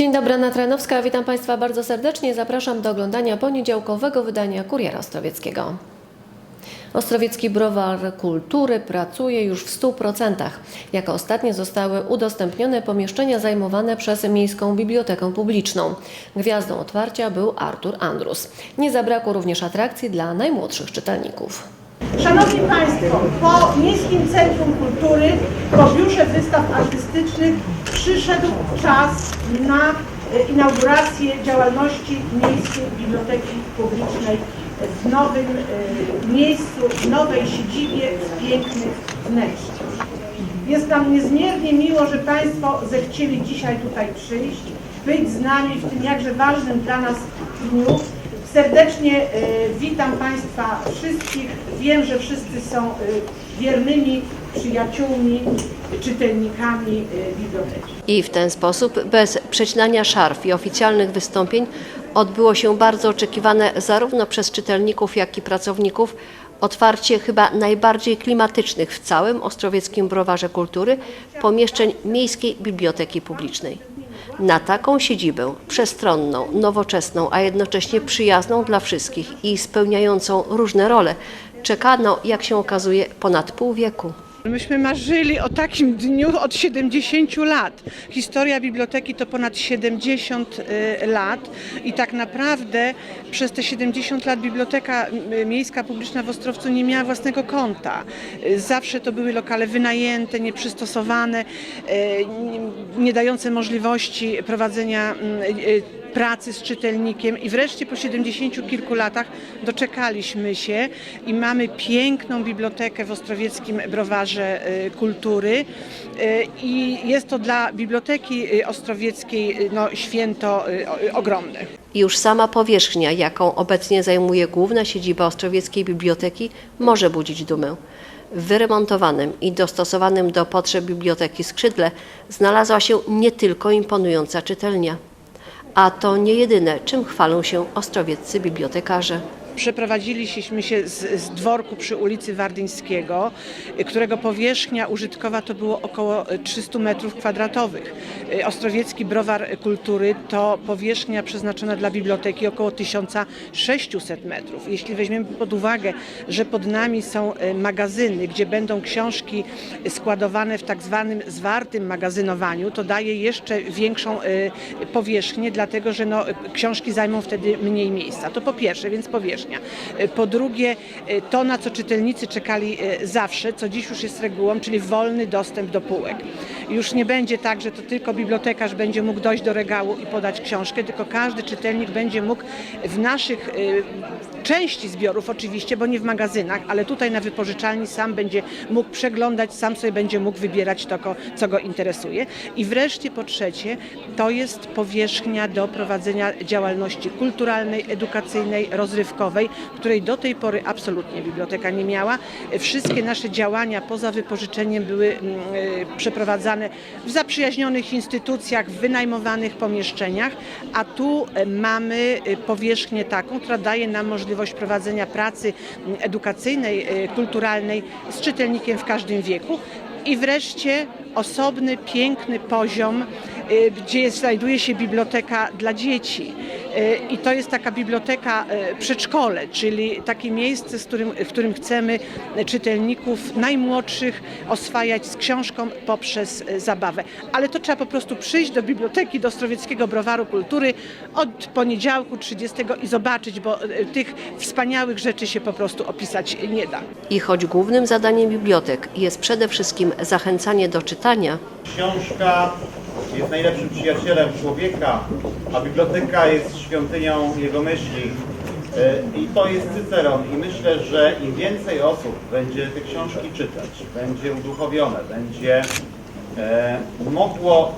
Dzień dobry, Anna Tranowska. Witam Państwa bardzo serdecznie. Zapraszam do oglądania poniedziałkowego wydania Kuriera Ostrowieckiego. Ostrowiecki Browar Kultury pracuje już w 100%. Jako ostatnie zostały udostępnione pomieszczenia zajmowane przez Miejską Bibliotekę Publiczną. Gwiazdą otwarcia był Artur Andrus. Nie zabrakło również atrakcji dla najmłodszych czytelników. Szanowni Państwo, po Miejskim Centrum Kultury, po biurze wystaw artystycznych przyszedł czas na e, inaugurację działalności Miejskiej Biblioteki Publicznej w nowym e, miejscu, w nowej siedzibie, w pięknych wnętrzach. Jest nam niezmiernie miło, że Państwo zechcieli dzisiaj tutaj przyjść, być z nami w tym jakże ważnym dla nas dniu. Serdecznie e, witam Państwa wszystkich. Wiem, że wszyscy są e, wiernymi przyjaciółmi, czytelnikami e, biblioteki. I w ten sposób, bez przecinania szarf i oficjalnych wystąpień, odbyło się bardzo oczekiwane zarówno przez czytelników, jak i pracowników otwarcie chyba najbardziej klimatycznych w całym Ostrowieckim Browarze Kultury pomieszczeń Miejskiej Biblioteki Publicznej. Na taką siedzibę przestronną, nowoczesną, a jednocześnie przyjazną dla wszystkich i spełniającą różne role czekano, jak się okazuje, ponad pół wieku. Myśmy marzyli o takim dniu od 70 lat. Historia biblioteki to ponad 70 y, lat i tak naprawdę przez te 70 lat biblioteka miejska publiczna w Ostrowcu nie miała własnego konta. Zawsze to były lokale wynajęte, nieprzystosowane, y, nie dające możliwości prowadzenia y, pracy z czytelnikiem i wreszcie po 70 kilku latach doczekaliśmy się i mamy piękną bibliotekę w Ostrowieckim Browarze y, Kultury Y, i jest to dla Biblioteki y, Ostrowieckiej no, święto ogromne. Już sama powierzchnia, jaką obecnie zajmuje główna siedziba Ostrowieckiej Biblioteki, może budzić dumę. W wyremontowanym i dostosowanym do potrzeb biblioteki skrzydle znalazła się nie tylko imponująca czytelnia. A to nie jedyne, czym chwalą się ostrowieccy bibliotekarze. Przeprowadziliśmy się z, z dworku przy ulicy Wardyńskiego, którego powierzchnia użytkowa to było około y, 300 metrów kwadratowych. Y, Ostrowiecki Browar Kultury to powierzchnia przeznaczona dla biblioteki około 1600 metrów. Jeśli weźmiemy pod uwagę, że pod nami są y, magazyny, gdzie będą książki składowane w tak zwanym zwartym magazynowaniu, to daje jeszcze większą y, powierzchnię, dlatego że no, książki zajmą wtedy mniej miejsca. To po pierwsze, więc powierzchnia. Y, Po drugie, y, to na co czytelnicy czekali y, zawsze, co dziś już jest regułą, czyli wolny dostęp do półek. Już nie będzie tak, że to tylko bibliotekarz będzie mógł dojść do regału i podać książkę, tylko każdy czytelnik będzie mógł w naszych części zbiorów oczywiście, bo nie w magazynach, ale tutaj na wypożyczalni sam będzie mógł przeglądać, sam sobie będzie mógł wybierać to, co go interesuje. I wreszcie po trzecie, to jest powierzchnia do prowadzenia działalności kulturalnej, edukacyjnej, rozrywkowej, której do tej pory absolutnie biblioteka nie miała. Wszystkie nasze działania poza wypożyczeniem były mm, e, przeprowadzane w zaprzyjaźnionych instytucjach, w wynajmowanych pomieszczeniach, a tu e, mamy e, powierzchnię taką, która daje nam możliwość prowadzenia pracy mm, edukacyjnej, kulturalnej z czytelnikiem w każdym wieku. I wreszcie osobny, piękny poziom, gdzie znajduje się biblioteka dla dzieci. Y, I to jest taka biblioteka y, przedszkole, czyli takie miejsce, z którym, w którym chcemy czytelników najmłodszych oswajać z książką poprzez y, zabawę. Ale to trzeba po prostu przyjść do biblioteki, do Ostrowieckiego Browaru Kultury od poniedziałku 30 i zobaczyć, bo tych wspaniałych rzeczy się po prostu opisać nie da. I choć głównym zadaniem bibliotek jest przede wszystkim zachęcanie do czytania, Książka jest najlepszym przyjacielem człowieka, a biblioteka jest świątynią jego myśli. E, I to jest Cyceron. I myślę, że im więcej osób będzie te książki czytać, będzie uduchowione, będzie e, mogło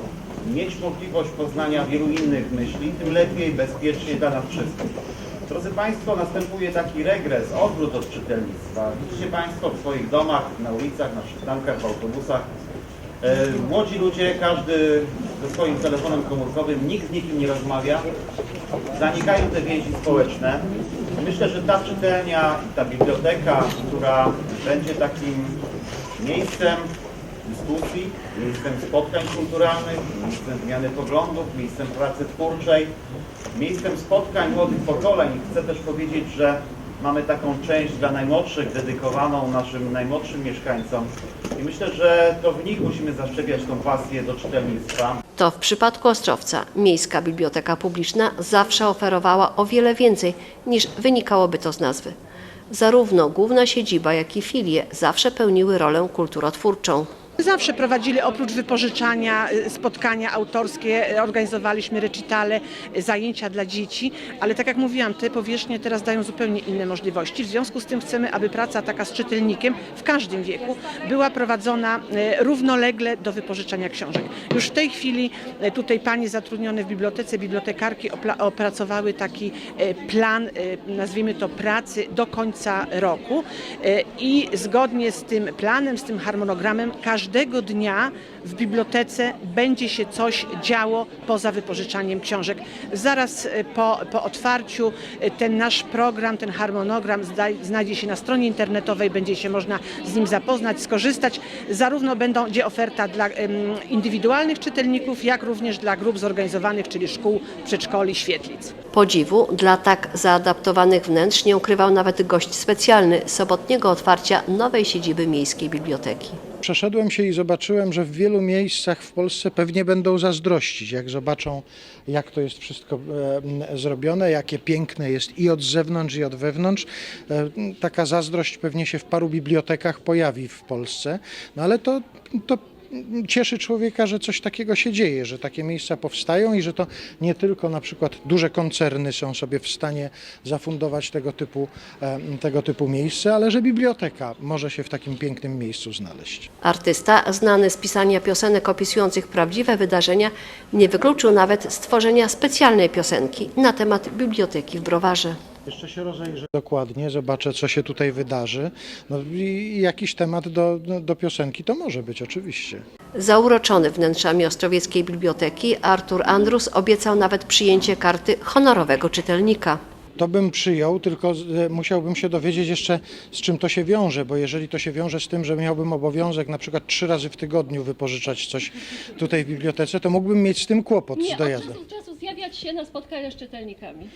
mieć możliwość poznania wielu innych myśli, tym lepiej, bezpiecznie dla nas wszystkich. Drodzy Państwo, następuje taki regres, odwrót od czytelnictwa. Widzicie Państwo w swoich domach, na ulicach, na przystankach, w autobusach, Młodzi ludzie, każdy ze swoim telefonem komórkowym, nikt z nikim nie rozmawia, zanikają te więzi społeczne. Myślę, że ta czytelnia, ta biblioteka, która będzie takim miejscem dyskusji, miejscem spotkań kulturalnych, miejscem zmiany poglądów, miejscem pracy twórczej, miejscem spotkań młodych pokoleń. Chcę też powiedzieć, że mamy taką część dla najmłodszych, dedykowaną naszym najmłodszym mieszkańcom i myślę, że to w nich musimy zaszczepiać tą pasję do czytelnictwa. To w przypadku Ostrowca Miejska Biblioteka Publiczna zawsze oferowała o wiele więcej niż wynikałoby to z nazwy. Zarówno główna siedziba, jak i filie zawsze pełniły rolę kulturotwórczą. Zawsze prowadzili oprócz wypożyczania y, spotkania autorskie, y, organizowaliśmy recitale, y, zajęcia dla dzieci, ale tak jak mówiłam, te powierzchnie teraz dają zupełnie inne możliwości. W związku z tym chcemy, aby praca taka z czytelnikiem w każdym wieku była prowadzona równolegle do wypożyczania książek. Już w tej chwili tutaj panie zatrudnione w bibliotece, bibliotekarki opracowały taki plan, nazwijmy to pracy do końca roku i zgodnie z tym planem, z tym harmonogramem każdego dnia w bibliotece będzie się coś działo poza wypożyczaniem książek. Zaraz y, po, po otwarciu y, ten nasz program, ten harmonogram znajdzie się na stronie internetowej, będzie się można z nim zapoznać, skorzystać. Zarówno będzie oferta dla indywidualnych czytelników, jak również dla grup zorganizowanych, czyli szkół, przedszkoli, świetlic. Podziwu dla tak zaadaptowanych wnętrz nie ukrywał nawet gość specjalny sobotniego otwarcia nowej siedziby Miejskiej Biblioteki. Przeszedłem się i zobaczyłem, że w wielu miejscach w Polsce pewnie będą zazdrościć, jak zobaczą, jak to jest wszystko e, zrobione, jakie piękne jest i od zewnątrz, i od wewnątrz. E, taka zazdrość pewnie się w paru bibliotekach pojawi w Polsce, no ale to, to cieszy człowieka, że coś takiego się dzieje, że takie miejsca powstają i że to nie tylko na przykład duże koncerny są sobie w stanie zafundować tego typu, e, tego typu miejsce, ale że biblioteka może się w takim pięknym miejscu znaleźć. Artysta, znany z pisania piosenek opisujących prawdziwe wydarzenia, nie wykluczył nawet stworzenia specjalnej piosenki na temat biblioteki w Browarze. Jeszcze się rozejrzę dokładnie, zobaczę co się tutaj wydarzy. No i jakiś temat do, do piosenki to może być oczywiście. Zauroczony wnętrzami Ostrowieckiej Biblioteki, Artur Andrus obiecał nawet przyjęcie karty honorowego czytelnika. To bym przyjął, tylko musiałbym się dowiedzieć jeszcze z czym to się wiąże, bo jeżeli to się wiąże z tym, że miałbym obowiązek na przykład trzy razy w tygodniu wypożyczać coś tutaj w bibliotece, to mógłbym mieć z tym kłopot Nie, z od dojazdem. Zjawiać się na spotkania z czytelnikami.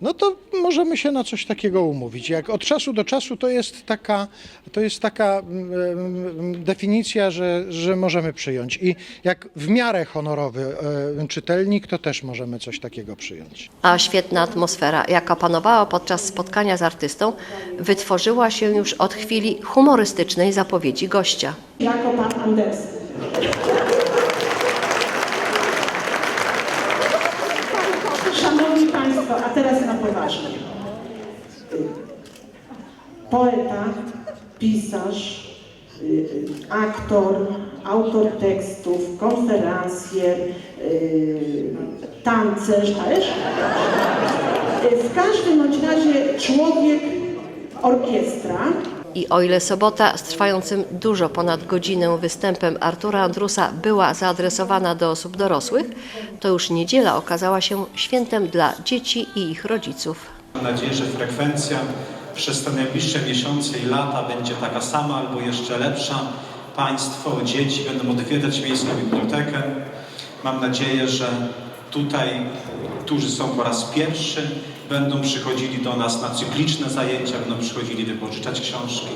No to możemy się na coś takiego umówić. Jak od czasu do czasu to jest taka, to jest taka mm, mm, definicja, że, że możemy przyjąć. I jak w miarę honorowy e, czytelnik, to też możemy coś takiego przyjąć. A świetna atmosfera, jaka panowała podczas spotkania z artystą, wytworzyła się już od chwili humorystycznej zapowiedzi gościa. jako pan Andersen. Szanowni Państwo, a teraz na poważnie. Poeta, pisarz, y, y, aktor, autor tekstów, konferencjer, y, tancerz też. W każdym bądź razie człowiek, orkiestra, I o ile sobota z trwającym dużo ponad godzinę występem Artura Andrusa była zaadresowana do osób dorosłych, to już niedziela okazała się świętem dla dzieci i ich rodziców. Mam nadzieję, że frekwencja przez te najbliższe miesiące i lata będzie taka sama albo jeszcze lepsza. Państwo, dzieci będą odwiedzać Miejską Bibliotekę. Mam nadzieję, że tutaj, którzy są po raz pierwszy, będą przychodzili do nas na cykliczne zajęcia, będą przychodzili wypożyczać książki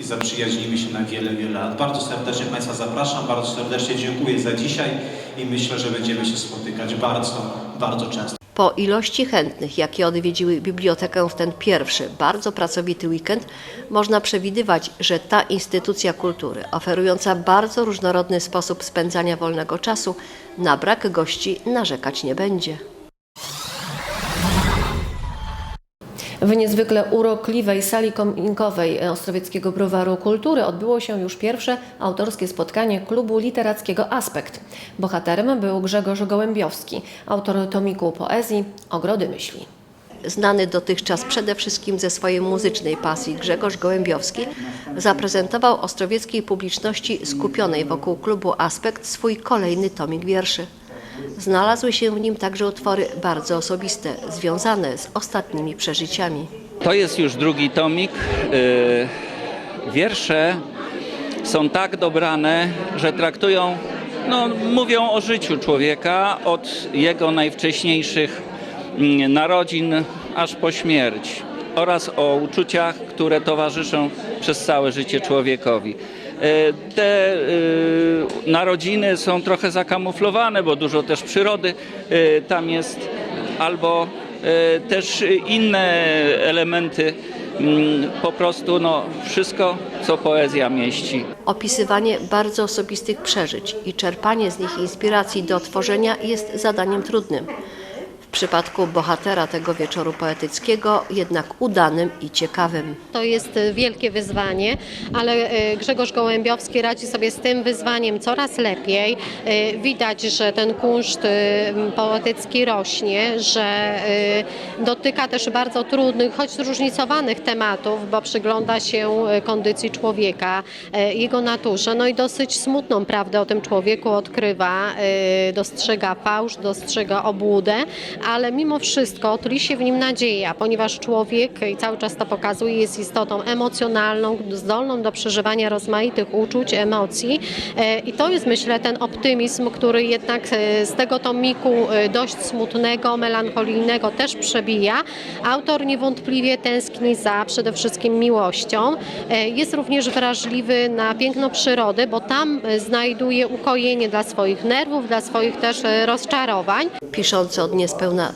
i zaprzyjaźnimy się na wiele, wiele lat. Bardzo serdecznie Państwa zapraszam, bardzo serdecznie dziękuję za dzisiaj i myślę, że będziemy się spotykać bardzo, bardzo często. Po ilości chętnych, jakie odwiedziły bibliotekę w ten pierwszy, bardzo pracowity weekend, można przewidywać, że ta instytucja kultury, oferująca bardzo różnorodny sposób spędzania wolnego czasu, na brak gości narzekać nie będzie. W niezwykle urokliwej sali kominkowej Ostrowieckiego Browaru Kultury odbyło się już pierwsze autorskie spotkanie klubu literackiego Aspekt. Bohaterem był Grzegorz Gołębiowski, autor tomiku poezji Ogrody Myśli. Znany dotychczas przede wszystkim ze swojej muzycznej pasji Grzegorz Gołębiowski zaprezentował ostrowieckiej publiczności skupionej wokół klubu Aspekt swój kolejny tomik wierszy. Znalazły się w nim także utwory bardzo osobiste, związane z ostatnimi przeżyciami. To jest już drugi tomik. Yy, Wiersze są tak dobrane, że traktują, no, mówią o życiu człowieka od jego najwcześniejszych mm, narodzin aż po śmierć oraz o uczuciach, które towarzyszą przez całe życie człowiekowi. E, Te e, narodziny są trochę zakamuflowane, bo dużo też przyrody e, tam jest, albo też inne elementy, mm, po prostu no, wszystko, co poezja mieści. Opisywanie bardzo osobistych przeżyć i czerpanie z nich inspiracji do tworzenia jest zadaniem trudnym. Przypadku bohatera tego wieczoru poetyckiego jednak udanym i ciekawym. To jest e, wielkie wyzwanie, ale e, Grzegorz Gołębiowski radzi sobie z tym wyzwaniem coraz lepiej. E, Widać, że ten kunszt poetycki rośnie, że dotyka też bardzo trudnych, choć zróżnicowanych tematów, bo przygląda się kondycji człowieka, jego naturze. No i dosyć smutną prawdę o tym człowieku odkrywa, dostrzega fałsz, dostrzega obłudę, ale mimo wszystko tli się w nim nadzieja, ponieważ człowiek, i cały czas to pokazuje, jest istotą emocjonalną, zdolną do przeżywania rozmaitych uczuć, emocji E, i to jest myślę ten optymizm, który jednak e, z tego tomiku e, dość smutnego, melancholijnego też przebija. Autor niewątpliwie tęskni za przede wszystkim miłością. Jest również wrażliwy na piękno przyrody, bo tam znajduje ukojenie dla swoich nerwów, dla swoich też rozczarowań. Piszący od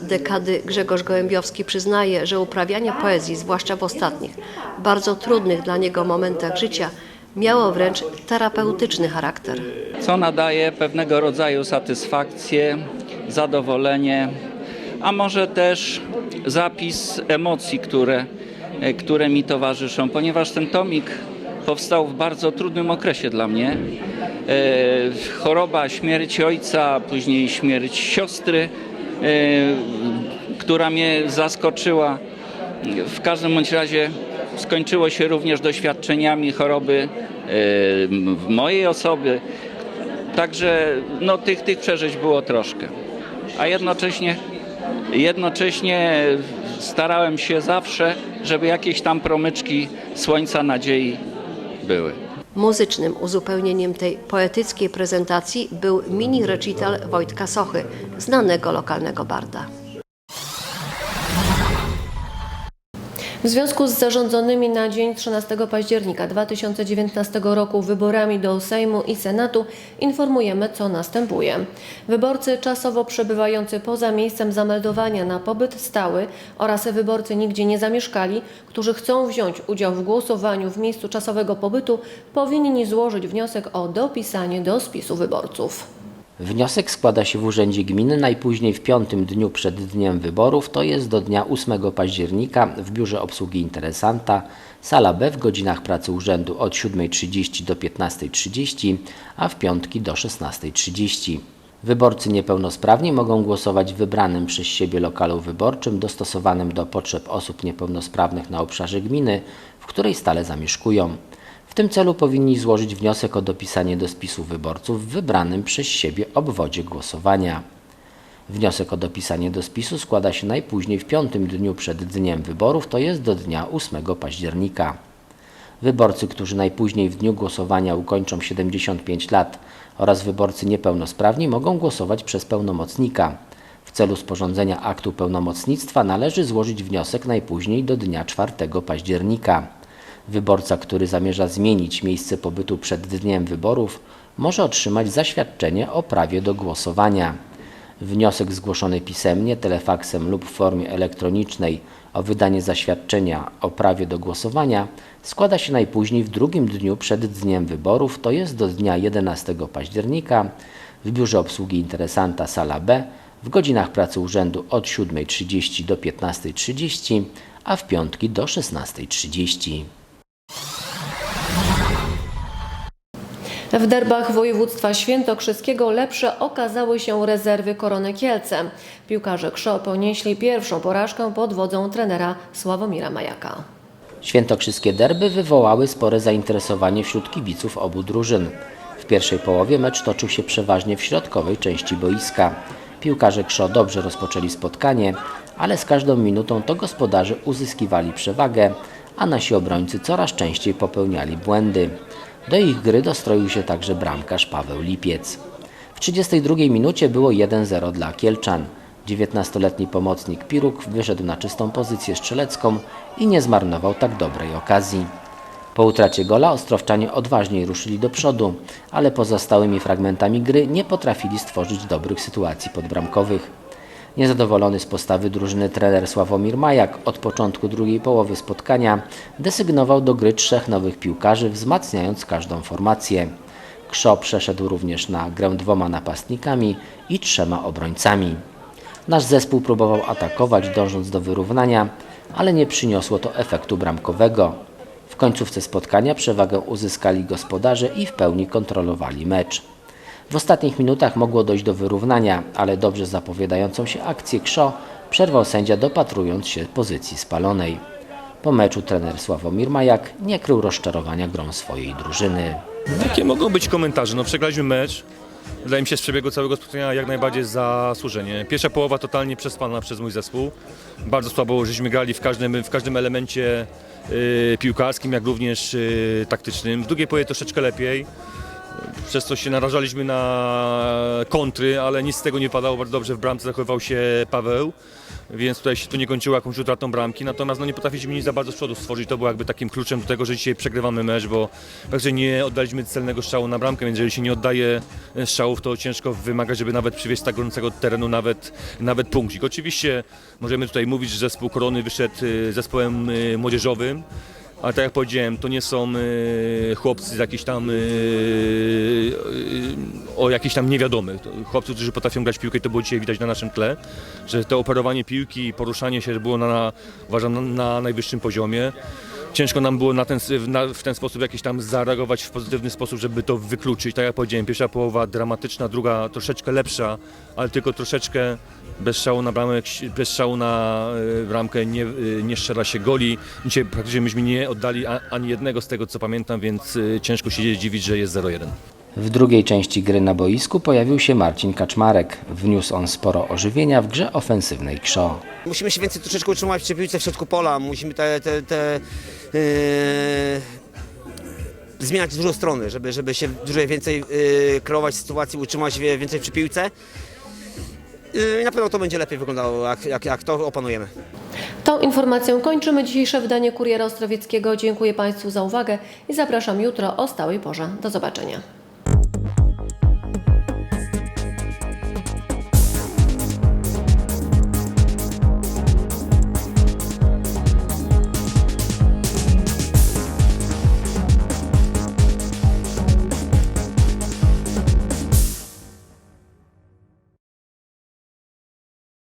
dekady Grzegorz Gołębiowski przyznaje, że uprawianie poezji, zwłaszcza w ostatnich, bardzo trudnych dla niego momentach życia, miało wręcz terapeutyczny charakter. co nadaje pewnego rodzaju satysfakcję, zadowolenie, a może też zapis emocji, które, które mi towarzyszą, ponieważ ten tomik powstał w bardzo trudnym okresie dla mnie. E, choroba, śmierć ojca, później śmierć siostry, która mnie zaskoczyła. W każdym bądź razie skończyło się również doświadczeniami choroby e, w mojej osoby. Także no, tych, tych przeżyć było troszkę. A jednocześnie, jednocześnie starałem się zawsze, żeby jakieś tam promyczki słońca nadziei były. Muzycznym uzupełnieniem tej poetyckiej prezentacji był mini recital Wojtka Sochy, znanego lokalnego barda. W związku z zarządzonymi na dzień 13 października 2019 roku wyborami do Sejmu i Senatu informujemy, co następuje. Wyborcy czasowo przebywający poza miejscem zameldowania na pobyt stały oraz wyborcy nigdzie nie zamieszkali, którzy chcą wziąć udział w głosowaniu w miejscu czasowego pobytu, powinni złożyć wniosek o dopisanie do spisu wyborców. Wniosek składa się w Urzędzie Gminy najpóźniej w piątym dniu przed dniem wyborów, to jest do dnia 8 października w Biurze Obsługi Interesanta, sala B w godzinach pracy urzędu od 7.30 do 15.30, a w piątki do 16.30. Wyborcy niepełnosprawni mogą głosować w wybranym przez siebie lokalu wyborczym dostosowanym do potrzeb osób niepełnosprawnych na obszarze gminy, w której stale zamieszkują. W tym celu powinni złożyć wniosek o dopisanie do spisu wyborców w wybranym przez siebie obwodzie głosowania. Wniosek o dopisanie do spisu składa się najpóźniej w piątym dniu przed dniem wyborów, to jest do dnia 8 października. Wyborcy, którzy najpóźniej w dniu głosowania ukończą 75 lat oraz wyborcy niepełnosprawni mogą głosować przez pełnomocnika. W celu sporządzenia aktu pełnomocnictwa należy złożyć wniosek najpóźniej do dnia 4 października. Wyborca, który zamierza zmienić miejsce pobytu przed dniem wyborów, może otrzymać zaświadczenie o prawie do głosowania. Wniosek zgłoszony pisemnie, telefaksem lub w formie elektronicznej o wydanie zaświadczenia o prawie do głosowania składa się najpóźniej w drugim dniu przed dniem wyborów, to jest do dnia 11 października w Biurze Obsługi Interesanta Sala B w godzinach pracy urzędu od 7.30 do 15.30, a w piątki do 16.30. W derbach województwa świętokrzyskiego lepsze okazały się rezerwy Korony Kielce. Piłkarze KSZO ponieśli pierwszą porażkę pod wodzą trenera Sławomira Majaka. Świętokrzyskie derby wywołały spore zainteresowanie wśród kibiców obu drużyn. W pierwszej połowie mecz toczył się przeważnie w środkowej części boiska. Piłkarze KSZO dobrze rozpoczęli spotkanie, ale z każdą minutą to gospodarze uzyskiwali przewagę, a nasi obrońcy coraz częściej popełniali błędy. Do ich gry dostroił się także bramkarz Paweł Lipiec. W 32 minucie było 1-0 dla Kielczan. 19-letni pomocnik Piruk wyszedł na czystą pozycję strzelecką i nie zmarnował tak dobrej okazji. Po utracie gola Ostrowczanie odważniej ruszyli do przodu, ale pozostałymi fragmentami gry nie potrafili stworzyć dobrych sytuacji podbramkowych. Niezadowolony z postawy drużyny trener Sławomir Majak od początku drugiej połowy spotkania desygnował do gry trzech nowych piłkarzy, wzmacniając każdą formację. Krzo przeszedł również na grę dwoma napastnikami i trzema obrońcami. Nasz zespół próbował atakować, dążąc do wyrównania, ale nie przyniosło to efektu bramkowego. W końcówce spotkania przewagę uzyskali gospodarze i w pełni kontrolowali mecz. W ostatnich minutach mogło dojść do wyrównania, ale dobrze zapowiadającą się akcję Krzo przerwał sędzia dopatrując się pozycji spalonej. Po meczu trener Sławomir Majak nie krył rozczarowania grą swojej drużyny. Jakie mogą być komentarze? No przegraliśmy mecz. Wydaje mi się z przebiegu całego spotkania jak najbardziej zasłużenie. Pierwsza połowa totalnie przespana przez mój zespół. Bardzo słabo żeśmy grali w każdym, w każdym elemencie y, piłkarskim, jak również y, taktycznym. W drugiej połowie troszeczkę lepiej. Przez co się narażaliśmy na kontry, ale nic z tego nie padało. Bardzo dobrze w bramce zachowywał się Paweł, więc tutaj się to nie kończyło jakąś utratą bramki. Natomiast no, nie potrafiliśmy nic za bardzo z przodu stworzyć. To było jakby takim kluczem do tego, że dzisiaj przegrywamy mecz, bo także nie oddaliśmy celnego strzału na bramkę, więc jeżeli się nie oddaje strzałów, to ciężko wymagać, żeby nawet przywieźć tak gorącego terenu nawet, nawet punkcik. Oczywiście możemy tutaj mówić, że zespół Korony wyszedł y, zespołem y, młodzieżowym. Ale tak jak powiedziałem, to nie są y, chłopcy z tam y, y, o jakichś tam niewiadomych. Chłopcy, którzy potrafią grać piłkę, to było dzisiaj widać na naszym tle, że to operowanie piłki i poruszanie się było na, na, uważam na, na najwyższym poziomie. Ciężko nam było na ten, na, w ten sposób jakiś tam zareagować w pozytywny sposób, żeby to wykluczyć. Tak jak powiedziałem, pierwsza połowa dramatyczna, druga troszeczkę lepsza, ale tylko troszeczkę bez strzału na bez strzału na y, bramkę nie, y, nie strzela się goli. Dzisiaj praktycznie myśmy nie oddali ani jednego z tego co pamiętam, więc y, ciężko się dziwić, że jest 0-1. W drugiej części gry na boisku pojawił się Marcin Kaczmarek. Wniósł on sporo ożywienia w grze ofensywnej Krzo. Musimy się więcej troszeczkę utrzymać przy piłce w środku pola, musimy te, te, te yy, zmieniać dużo strony, żeby, żeby się dużo więcej yy, kreować sytuacji, utrzymać się więcej przy piłce. Yy, I na pewno to będzie lepiej wyglądało, jak, jak, jak to opanujemy. Tą informacją kończymy dzisiejsze wydanie Kuriera Ostrowieckiego. Dziękuję Państwu za uwagę i zapraszam jutro o stałej porze. Do zobaczenia.